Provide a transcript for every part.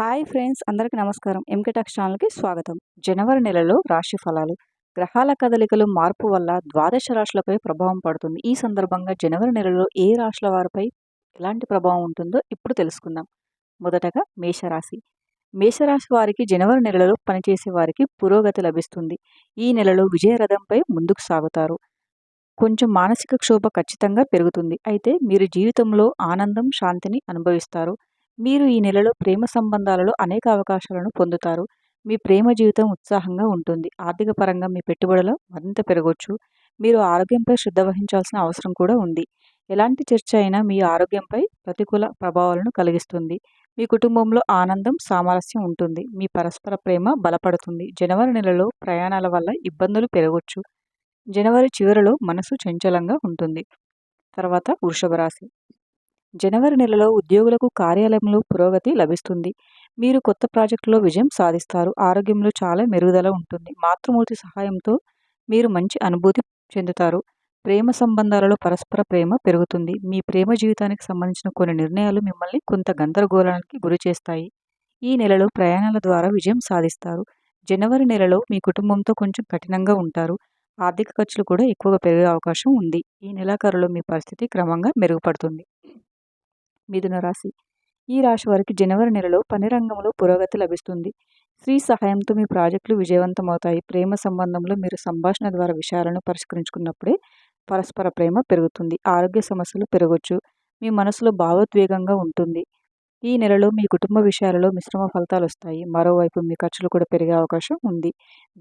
Hi friends అందరికీ నమస్కారం. ఎంకటాక్స్ ఛానల్కి స్వాగతం. జనవరి నెలలో రాశి ఫలాలు. గ్రహాల కదలికలు మార్పు వల్ల ద్వాదశ రాశులపై ప్రభావం పడుతుంది. ఈ సందర్భంగా జనవరి నెలలో ఏ రాశుల వారిపై ఎలాంటి ప్రభావం ఉంటుందో ఇప్పుడు తెలుసుకుందాం. మొదటగా మేషరాశి. మేషరాశి వారికి జనవరి నెలలో పనిచేసే వారికి పురోగతి లభిస్తుంది. ఈ నెలలో విజయరథంపై ముందుకు సాగుతారు. కొంచెం మానసిక క్షోభ ఖచ్చితంగా పెరుగుతుంది. అయితే మీరు జీవితంలో ఆనందం శాంతిని అనుభవిస్తారు. మీరు ఈ నెలలో ప్రేమ సంబంధాలలో అనేక అవకాశాలను పొందుతారు. మీ ప్రేమ జీవితం ఉత్సాహంగా ఉంటుంది. ఆర్థిక పరంగా మీ పెట్టుబడులు మరింత పెరగవచ్చు మీరు ఆరోగ్యంపై శ్రద్ధ వహించాల్సిన అవసరం కూడా ఉంది. ఎలాంటి చర్చ అయినా మీ ఆరోగ్యంపై ప్రతికూల ప్రభావాలను కలిగిస్తుంది. మీ కుటుంబంలో ఆనందం సామరస్యం ఉంటుంది. మీ పరస్పర ప్రేమ బలపడుతుంది. జనవరి నెలలో ప్రయాణాల వల్ల ఇబ్బందులు పెరగవచ్చు జనవరి చివరిలో మనసు చంచలంగా ఉంటుంది. తర్వాత వృషభ రాశి. జనవరి నెలలో ఉద్యోగులకు కార్యాలయంలో పురోగతి లభిస్తుంది. మీరు కొత్త ప్రాజెక్టులో విజయం సాధిస్తారు. ఆరోగ్యంలో చాలా మెరుగుదల ఉంటుంది. మాతృమూర్తి సహాయంతో మీరు మంచి అనుభూతి చెందుతారు. ప్రేమ సంబంధాలలో పరస్పర ప్రేమ పెరుగుతుంది. మీ ప్రేమ జీవితానికి సంబంధించిన కొన్ని నిర్ణయాలు మిమ్మల్ని కొంత గందరగోళానికి గురి చేస్తాయి. ఈ నెలలో ప్రయాణాల ద్వారా విజయం సాధిస్తారు. జనవరి నెలలో మీ కుటుంబంతో కొంచెం కఠినంగా ఉంటారు. ఆర్థిక ఖర్చులు కూడా ఎక్కువగా పెరిగే అవకాశం ఉంది. ఈ నెలాఖరులో మీ పరిస్థితి క్రమంగా మెరుగుపడుతుంది. మిథున రాశి. ఈ రాశి వారికి జనవరి నెలలో పని రంగంలో పురోగతి లభిస్తుంది. స్త్రీ సహాయంతో మీ ప్రాజెక్టులు విజయవంతమవుతాయి. ప్రేమ సంబంధంలో మీరు సంభాషణ ద్వారా విషయాలను పరిష్కరించుకున్నప్పుడే పరస్పర ప్రేమ పెరుగుతుంది. ఆరోగ్య సమస్యలు పెరగవచ్చు మీ మనసులో భావోద్వేగంగా ఉంటుంది. ఈ నెలలో మీ కుటుంబ విషయాలలో మిశ్రమ ఫలితాలు వస్తాయి. మరోవైపు మీ ఖర్చులు కూడా పెరిగే అవకాశం ఉంది.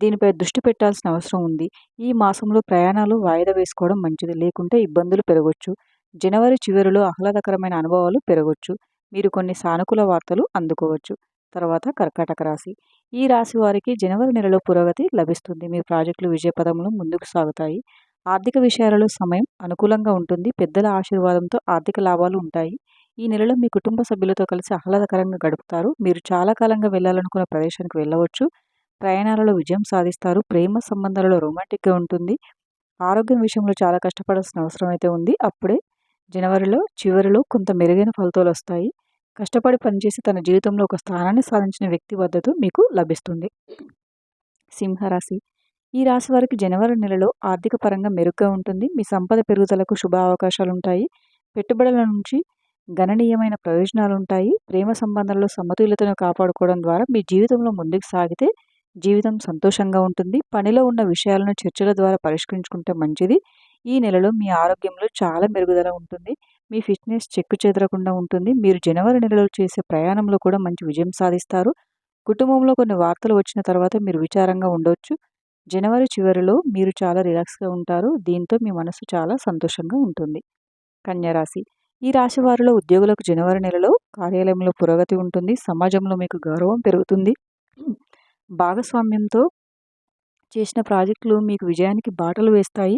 దీనిపై దృష్టి పెట్టాల్సిన అవసరం ఉంది. ఈ మాసంలో ప్రయాణాలు వాయిదా వేసుకోవడం మంచిది. లేకుంటే ఇబ్బందులు పెరగవచ్చు జనవరి చివరిలో ఆహ్లాదకరమైన అనుభవాలు పెరగవచ్చు మీరు కొన్ని సానుకూల వార్తలు అందుకోవచ్చు. తర్వాత కర్కాటక రాశి. ఈ రాశి వారికి జనవరి నెలలో పురోగతి లభిస్తుంది. మీ ప్రాజెక్టులు విజయపదంలో ముందుకు సాగుతాయి. ఆర్థిక విషయాలలో సమయం అనుకూలంగా ఉంటుంది. పెద్దల ఆశీర్వాదంతో ఆర్థిక లాభాలు ఉంటాయి. ఈ నెలలో మీ కుటుంబ సభ్యులతో కలిసి ఆహ్లాదకరంగా గడుపుతారు. మీరు చాలా కాలంగా వెళ్ళాలనుకున్న ప్రదేశానికి వెళ్ళవచ్చు. ప్రయాణాలలో విజయం సాధిస్తారు. ప్రేమ సంబంధాలలో రొమాంటిక్గా ఉంటుంది. ఆరోగ్యం విషయంలో చాలా కష్టపడాల్సిన అవసరం అయితే ఉంది. అప్పుడే జనవరిలో చివరిలో కొంత మెరుగైన ఫలితాలు వస్తాయి కష్టపడి పనిచేసి తన జీవితంలో ఒక స్థానాన్ని సాధించిన వ్యక్తి వద్దతో మీకు లభిస్తుంది. సింహరాశి. ఈ రాశి వారికి జనవరి నెలలో ఆర్థిక పరంగా మెరుగ్గా ఉంటుంది. మీ సంపద పెరుగుదలకు శుభ అవకాశాలు ఉంటాయి పెట్టుబడుల నుంచి గణనీయమైన ప్రయోజనాలు ఉంటాయి ప్రేమ సంబంధాల్లో సమతుల్యతను కాపాడుకోవడం ద్వారా మీ జీవితంలో ముందుకు సాగితే జీవితం సంతోషంగా ఉంటుంది. పనిలో ఉన్న విషయాలను చర్చల ద్వారా పరిష్కరించుకుంటే మంచిది. ఈ నెలలో మీ ఆరోగ్యంలో చాలా మెరుగుదల ఉంటుంది. మీ ఫిట్నెస్ చెక్కు చెదరకుండా ఉంటుంది. మీరు జనవరి నెలలో చేసే ప్రయాణంలో కూడా మంచి విజయం సాధిస్తారు. కుటుంబంలో కొన్ని వార్తలు వచ్చిన తర్వాత మీరు విచారంగా ఉండవచ్చు జనవరి చివరిలో మీరు చాలా రిలాక్స్గా ఉంటారు. దీంతో మీ మనసు చాలా సంతోషంగా ఉంటుంది. కన్యరాశి ఈ రాశి వారిలో ఉద్యోగులకు జనవరి నెలలో కార్యాలయంలో పురోగతి ఉంటుంది. సమాజంలో మీకు గౌరవం పెరుగుతుంది. భాగస్వామ్యంతో చేసిన ప్రాజెక్టులు మీకు విజయానికి బాటలు వేస్తాయి.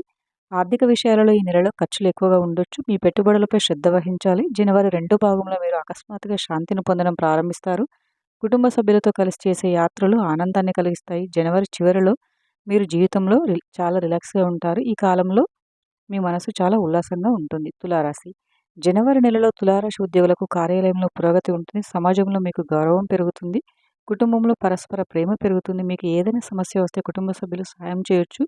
ఆర్థిక విషయాలలో ఈ నెలలో ఖర్చులు ఎక్కువగా ఉండొచ్చు. మీ పెట్టుబడులపై శ్రద్ధ వహించాలి. జనవరి రెండో భాగంలో మీరు అకస్మాత్తుగా శాంతిని పొందడం ప్రారంభిస్తారు. కుటుంబ సభ్యులతో కలిసి చేసే యాత్రలు ఆనందాన్ని కలిగిస్తాయి. జనవరి చివరిలో మీరు జీవితంలో చాలా రిలాక్స్గా ఉంటారు. ఈ కాలంలో మీ మనసు చాలా ఉల్లాసంగా ఉంటుంది. తులారాశి. జనవరి నెలలో తులారాశి ఉద్యోగులకు కార్యాలయంలో పురోగతి ఉంటుంది. సమాజంలో మీకు గౌరవం పెరుగుతుంది. కుటుంబంలో పరస్పర ప్రేమ పెరుగుతుంది. మీకు ఏదైనా సమస్య వస్తే కుటుంబ సభ్యులు సాయం చేయొచ్చు.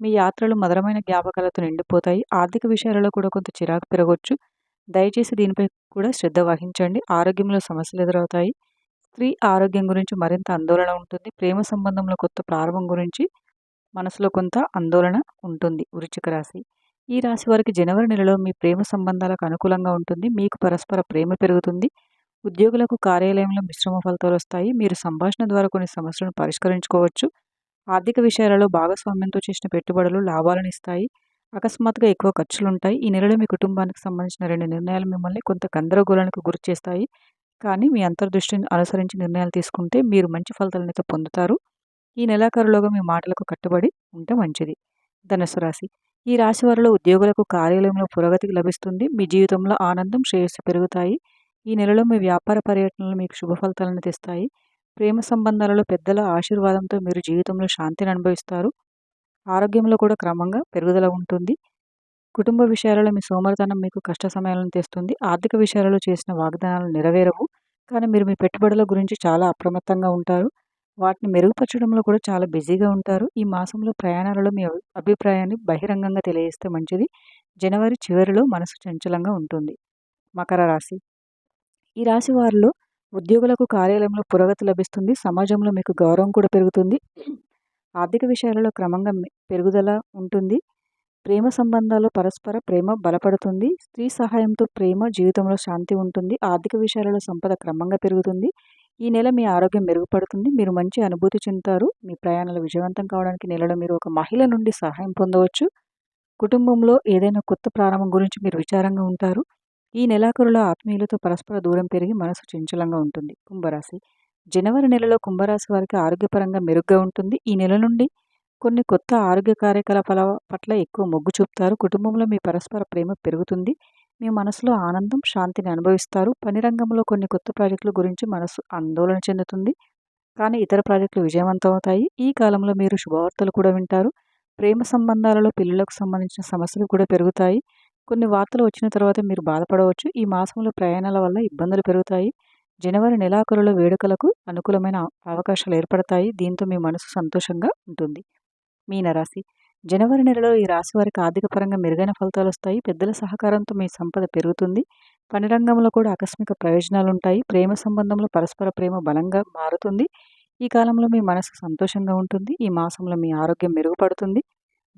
మీ యాత్రలు మధురమైన జ్ఞాపకాలతో నిండిపోతాయి. ఆర్థిక విషయాలలో కూడా కొంత చిరాకు పెరగవచ్చు దయచేసి దీనిపై కూడా శ్రద్ధ వహించండి. ఆరోగ్యంలో సమస్యలు ఎదురవుతాయి. స్త్రీ ఆరోగ్యం గురించి మరింత ఆందోళన ఉంటుంది. ప్రేమ సంబంధంలో కొత్త ప్రారంభం గురించి మనసులో కొంత ఆందోళన ఉంటుంది. వృచ్చిక రాశి. ఈ రాశి వారికి జనవరి నెలలో మీ ప్రేమ సంబంధాలకు అనుకూలంగా ఉంటుంది. మీకు పరస్పర ప్రేమ పెరుగుతుంది. ఉద్యోగులకు కార్యాలయంలో మిశ్రమ ఫలితాలు వస్తాయి. మీరు సంభాషణ ద్వారా కొన్ని సమస్యలను పరిష్కరించుకోవచ్చు. ఆర్థిక విషయాలలో భాగస్వామ్యంతో చేసిన పెట్టుబడులు లాభాలను ఇస్తాయి. అకస్మాత్తుగా ఎక్కువ ఖర్చులు ఉంటాయి ఈ నెలలో మీ కుటుంబానికి సంబంధించిన రెండు నిర్ణయాలు మిమ్మల్ని కొంత గందరగోళానికి గురి చేస్తాయి కానీ మీ అంతర్దృష్టిని అనుసరించి నిర్ణయాలు తీసుకుంటే మీరు మంచి ఫలితాలను పొందుతారు. ఈ నెలాఖరులోగా మీ మాటలకు కట్టుబడి ఉంటే మంచిది. ధనుసు రాశి. ఈ రాశి వారిలో ఉద్యోగులకు కార్యాలయంలో పురోగతికి లభిస్తుంది. మీ జీవితంలో ఆనందం శ్రేయస్సు పెరుగుతాయి. ఈ నెలలో మీ వ్యాపార పర్యటనలు మీకు శుభ ఫలితాలను తెస్తాయి. ప్రేమ సంబంధాలలో పెద్దల ఆశీర్వాదంతో మీరు జీవితంలో శాంతిని అనుభవిస్తారు. ఆరోగ్యంలో కూడా క్రమంగా పెరుగుదల ఉంటుంది. కుటుంబ విషయాలలో మీ సోమరితనం మీకు కష్ట సమయాలను తెస్తుంది. ఆర్థిక విషయాలలో చేసిన వాగ్దానాలు నెరవేరవు. కానీ మీరు మీ పెట్టుబడుల గురించి చాలా అప్రమత్తంగా ఉంటారు. వాటిని మెరుగుపరచడంలో కూడా చాలా బిజీగా ఉంటారు. ఈ మాసంలో ప్రయాణాలలో మీ అభిప్రాయాన్ని బహిరంగంగా తెలియజేస్తే మంచిది. జనవరి చివరిలో మనసు చంచలంగా ఉంటుంది. మకర రాశి. ఈ రాశి వారిలో ఉద్యోగులకు కార్యాలయంలో పురోగతి లభిస్తుంది. సమాజంలో మీకు గౌరవం కూడా పెరుగుతుంది. ఆర్థిక విషయాలలో క్రమంగా పెరుగుదల ఉంటుంది. ప్రేమ సంబంధాలు పరస్పర ప్రేమ బలపడుతుంది. స్త్రీ సహాయంతో ప్రేమ జీవితంలో శాంతి ఉంటుంది. ఆర్థిక విషయాలలో సంపద క్రమంగా పెరుగుతుంది. ఈ నెల మీ ఆరోగ్యం మెరుగుపడుతుంది. మీరు మంచి అనుభూతి చెందుతారు. మీ ప్రయాణాలు విజయవంతం కావడానికి నెలలో మీరు ఒక మహిళ నుండి సహాయం పొందవచ్చు. కుటుంబంలో ఏదైనా కొత్త ప్రారంభం గురించి మీరు విచారంగా ఉంటారు. ఈ నెలాఖరులో ఆత్మీయులతో పరస్పర దూరం పెరిగి మనసు చంచలంగా ఉంటుంది. కుంభరాశి. జనవరి నెలలో కుంభరాశి వారికి ఆరోగ్యపరంగా మెరుగ్గా ఉంటుంది. ఈ నెల నుండి కొన్ని కొత్త ఆరోగ్య కార్యకలాపాల పట్ల ఎక్కువ మొగ్గు చూపుతారు. కుటుంబంలో మీ పరస్పర ప్రేమ పెరుగుతుంది. మీ మనసులో ఆనందం శాంతిని అనుభవిస్తారు. పని రంగంలో కొన్ని కొత్త ప్రాజెక్టుల గురించి మనసు ఆందోళన చెందుతుంది. కానీ ఇతర ప్రాజెక్టులు విజయవంతం అవుతాయి ఈ కాలంలో మీరు శుభవార్తలు కూడా వింటారు. ప్రేమ సంబంధాలలో పిల్లలకు సంబంధించిన సమస్యలు కూడా పెరుగుతాయి. కొన్ని వార్తలు వచ్చిన తర్వాత మీరు బాధపడవచ్చు. ఈ మాసంలో ప్రయాణాల వల్ల ఇబ్బందులు పెరుగుతాయి. జనవరి నెలాఖరులో వేడుకలకు అనుకూలమైన అవకాశాలు ఏర్పడతాయి. దీంతో మీ మనసు సంతోషంగా ఉంటుంది. మీనరాశి. జనవరి నెలలో ఈ రాశి వారికి ఆర్థిక పరంగా మెరుగైన ఫలితాలు వస్తాయి. పెద్దల సహకారంతో మీ సంపద పెరుగుతుంది. పని రంగంలో కూడా ఆకస్మిక ప్రయోజనాలు ఉంటాయి. ప్రేమ సంబంధంలో పరస్పర ప్రేమ బలంగా మారుతుంది. ఈ కాలంలో మీ మనసు సంతోషంగా ఉంటుంది. ఈ మాసంలో మీ ఆరోగ్యం మెరుగుపడుతుంది.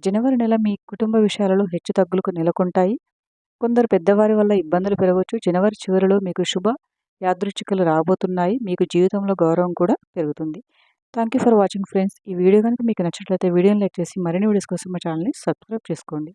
జనవరి నెల మీ కుటుంబ విషయాలలో హెచ్చు తగ్గులకు నెలకొంటాయి. కొందరు పెద్దవారి వల్ల ఇబ్బందులు పెరగవచ్చు. జనవరి చివరిలో మీకు శుభ యాదృచ్ఛికలు రాబోతున్నాయి. మీకు జీవితంలో గౌరవం కూడా పెరుగుతుంది. Thank you for watching friends ఈ వీడియో కనుక మీకు నచ్చినట్లయితే వీడియోని లైక్ చేసి మరిన్ని వీడియోస్ కోసం మా ఛానల్ని సబ్స్క్రైబ్ చేసుకోండి.